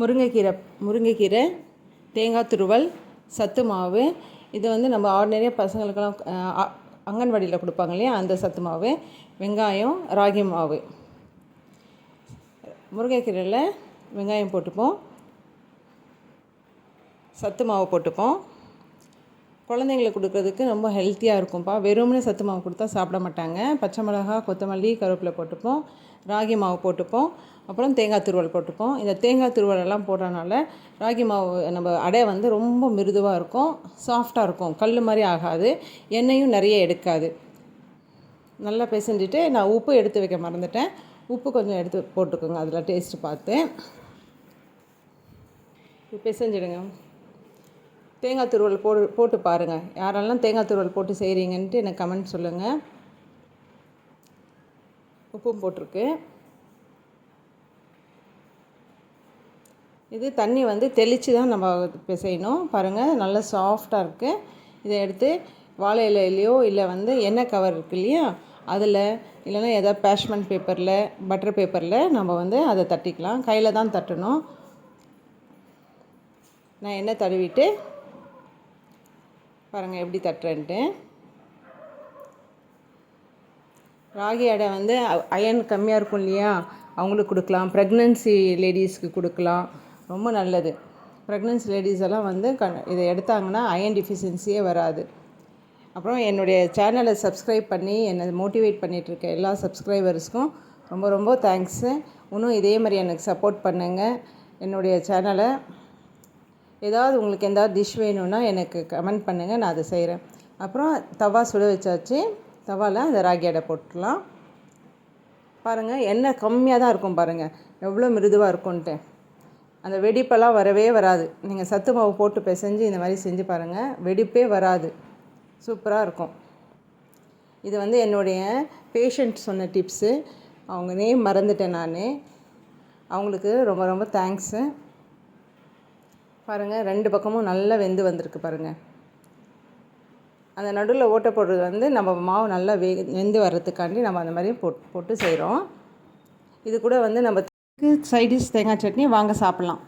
முருங்கைக்கீரை முருங்கைக்கீரை தேங்காய் துருவல் சத்து மாவு. இது வந்து நம்ம ஆர்டினரியாக பசங்களுக்கெல்லாம் அ- அங்கன்வாடியில் கொடுப்பாங்க இல்லையா? அந்த சத்து மாவு வெங்காயம் ராகி மாவு. முருங்கைக்கீரையில் வெங்காயம் போட்டுப்போம். சத்து மாவு போட்டுப்போம். குழந்தைங்களுக்கு கொடுக்கறதுக்கு ரொம்ப ஹெல்த்தியாக இருக்கும்ப்பா வெறும்னே சத்து மாவு கொடுத்தா சாப்பிட மாட்டாங்க. பச்சை மிளகா கொத்தமல்லி கருவேப்பிலை போட்டுப்போம். ராகி மாவு போட்டுப்போம். அப்புறம் தேங்காய் துருவல் போட்டுப்போம். இந்த தேங்காய் துருவல் எல்லாம் போடுறதுனால ராகி மாவு நம்ம அடை வந்து ரொம்ப மிருதுவாக இருக்கும். சாஃப்டாக இருக்கும். கல் மாதிரி ஆகாது. எண்ணெயும் நிறைய எடுக்காது. நல்லா பிசைஞ்சிட்டு நான் உப்பு எடுத்து வைக்க மறந்துட்டேன். உப்பு கொஞ்சம் எடுத்து போட்டுக்கோங்க. அதில் டேஸ்ட்டு பார்த்து. பிசைஞ்சிடுங்க. தேங்காய் துருவல் போடு போட்டு பாருங்கள் யாரெல்லாம் தேங்காய் துருவல் போட்டு செய்கிறீங்கன்ட்டு எனக்கு கமெண்ட் சொல்லுங்கள் உப்பும் போட்டிருக்கு. இது தண்ணி வந்து தெளித்து தான் நம்ம பிசையணும். பாருங்கள் நல்லா சாஃப்டாக இருக்குது இதை எடுத்து வாழை இலையிலையோ இல்லை வந்து எண்ணெய் கவர் இருக்கு இல்லையா? அதில் இல்லைன்னா ஏதாவது பேஷ்மெண்ட் பேப்பரில் பட்டர் பேப்பரில் நம்ம வந்து அதை தட்டிக்கலாம். கையில் தான் தட்டணும். நான் எண்ணெய் தடவிட்டு பாருங்கள் எப்படி தட்டுறேன்ட்டு. ராகி அடை வந்து அயன் கம்மியாக இருக்கும் இல்லையா? அவங்களுக்கு கொடுக்கலாம். ப்ரெக்னென்சி லேடிஸ்க்கு கொடுக்கலாம். ரொம்ப நல்லது. ப்ரெக்னென்சி லேடிஸ் எல்லாம் வந்து க இதை எடுத்தாங்கன்னா அயன் டிஃபிஷியன்சியே வராது. அப்புறம் என்னுடைய சேனலை சப்ஸ்கிரைப் பண்ணி என்னை மோட்டிவேட் பண்ணிகிட்ருக்க எல்லா சப்ஸ்கிரைபர்ஸ்க்கும் ரொம்ப ரொம்ப தேங்க்ஸு இன்னும் இதே மாதிரி எனக்கு சப்போர்ட் பண்ணுங்கள் என்னுடைய சேனலை ஏதாவது உங்களுக்கு எதாவது டிஷ் வேணும்னா எனக்கு கமெண்ட் பண்ணுங்கள் நான் அதை செய்கிறேன் அப்புறம் தவா சுட வச்சாச்சு. தவாவில் அந்த ராகி அடை போட்டுடலாம். பாருங்கள் எண்ணெய் கம்மியாக தான் இருக்கும் பாருங்கள் எவ்வளோ மிருதுவாக இருக்கும்ன்ட்டு அந்த வெடிப்பெல்லாம் வரவே வராது. நீங்கள் சத்து மாவு போட்டு பிசைஞ்சு இந்த மாதிரி செஞ்சு பாருங்கள் வெடிப்பே வராது. சூப்பராக இருக்கும். இது வந்து என்னுடைய பேஷண்ட் சொன்ன டிப்ஸு அவங்க நேம் மறந்துட்டேன் நான். அவங்களுக்கு ரொம்ப ரொம்ப தேங்க்ஸு பாருங்கள் ரெண்டு பக்கமும் நல்லா வெந்து வந்திருக்கு பாருங்கள் அந்த நடுவில் ஓட்டை போடுறது வந்து நம்ம மாவு நல்லா வே வெந்து வர்றதுக்காண்டி நம்ம அந்த மாதிரி போட் போட்டு செய்கிறோம் இது கூட வந்து நம்ம சைடிஷ் தேங்காய் சட்னி வாங்க சாப்பிட்லாம்.